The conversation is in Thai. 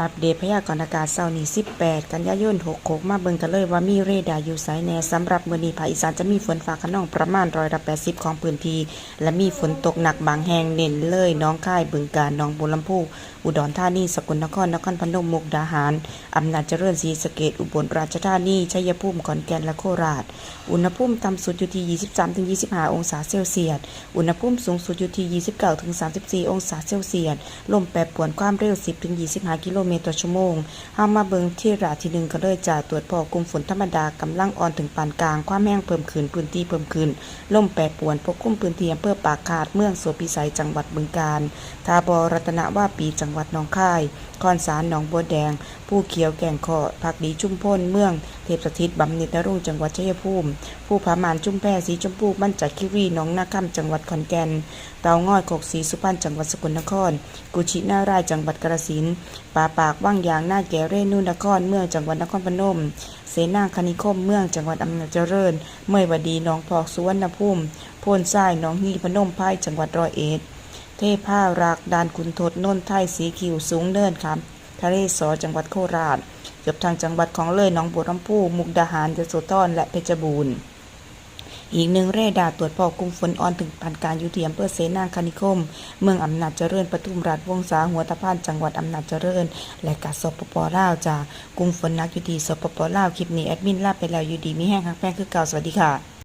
อัปเดตพยากรณ์อากาศเช้านี้18 กันยายน66 มาเบิ่งกันเลยว่ามีเรดาร์อยู่ไสแน่สำหรับมื้อนี้ภาคอีสานจะมีฝนฟ้าคะนองประมาณร้อยละ80 ของพื้นที่ และมีฝนตกหนักบางแห่งเน้นเลยน้องค่ายบึงกาฬหนองบัวลำพู อุดรธานี สกลนคร นครพนม มุกดาหาร อำนาจเจริญศรีสะเกษอุบลราชธานี ชัยภูมิ ขอนแก่น และโคราช อุณหภูมิต่ำสุดอยู่ที่ 23-25 องศาเซลเซียส อุณหภูมิสูงสุดอยู่ที่ 29-34 องศาเซลเซียส ลมแปรปรวนความเร็ว 10-25 กิโลเมตรต่อชั่วโมงเฮามาเบิงที่ราที่หนึ่งก็เลยจะตรวจพอกลุ่มฝนธรรมดากำลังอ่อนถึงปานกลาง ความแห้งเพิ่มขึ้น พื้นที่เพิ่มขึ้น ลมแปรปรวนปกคลุมพื้นที่อำเภอปากคาด เมืองโสพิสัย จังหวัดบึงกาฬทาบอรัตนว่าปีจังหวัดหนองคาย คอนสารหนองบัวแดง ผู้เขียวแก่งขอผักดีชุ่มพลเมือง เทพสถิตบำเน็จนรุ่งจังหวัดชัยภูมิ ผู้พามานจุ้มแพ้สีชมพูบ้านจัดคิรีน้องนาคำจังหวัดขอนแก่น เตางอยโคกสีสุพรรณจังหวัดสกลนคร กุชินารายจังหวัดกระสินป่าปากว่างยางหน้าแก่เร่นูนครเมืองจังหวัดนครพนม เสนาคณิคมเมืองจังหวัดอำนาจเจริญ เมยวดีน้องพอกสุวรรณภูมิโพนทรายน้องฮีพนมไพ่จังหวัดร้อยเอ็ด เทพารักดานขุนทดนนทไทยสีคิวสูงเนินครับทะเลสอจังหวัดโคราชเกือบทางจังหวัดของเลยหนองบัวลำพูมุกดาหารยโสธรและเพชรบูรณ์อีกหนึ่งเรดาร์ตรวจพบกลุ่มฝนอ่อนถึงปานการยู่ที่อำเภอเสนางคณิคม เมืองอำนาจเจริญปทุมราชวงศาหัวตะพานจังหวัดอำนาจเจริญ และกาสปปลาวจากกลุ่มฝนนักยู่ที่สปปลาวคลิปนี้แอดมินลาไปแล้วยูดีมีแห้งคักแป้งคือเก่าสวัสดีค่ะ